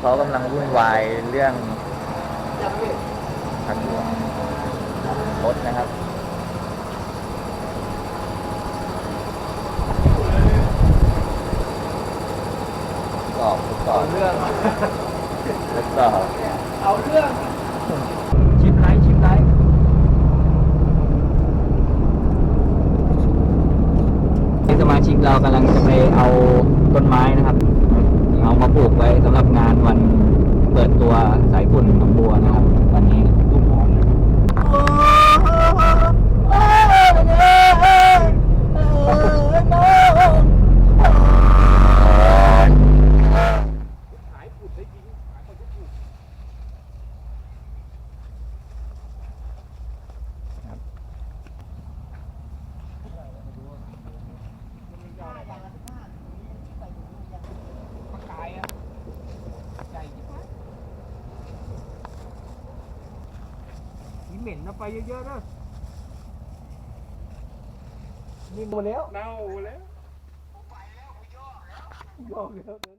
เขากำลังวุ่นวายเรื่องทางหลวงรถนะครับสอบทดสอบเรื่องทดสอบเอาเรื่องชิมไลท์ชิมไลท์นี่สมาชิกเรากำลังจะไปเอาต้นไม้นะครับ เอามาปลูกไว้สำหรับงานวันเปิดตัวสายฝุ่นหนองบัวนะครับ วันนี้ตุ้มหอม เหม็นนะไปเยอะๆนะนี่หมดแล้ว เน่าแล้ว ยอกแล้ว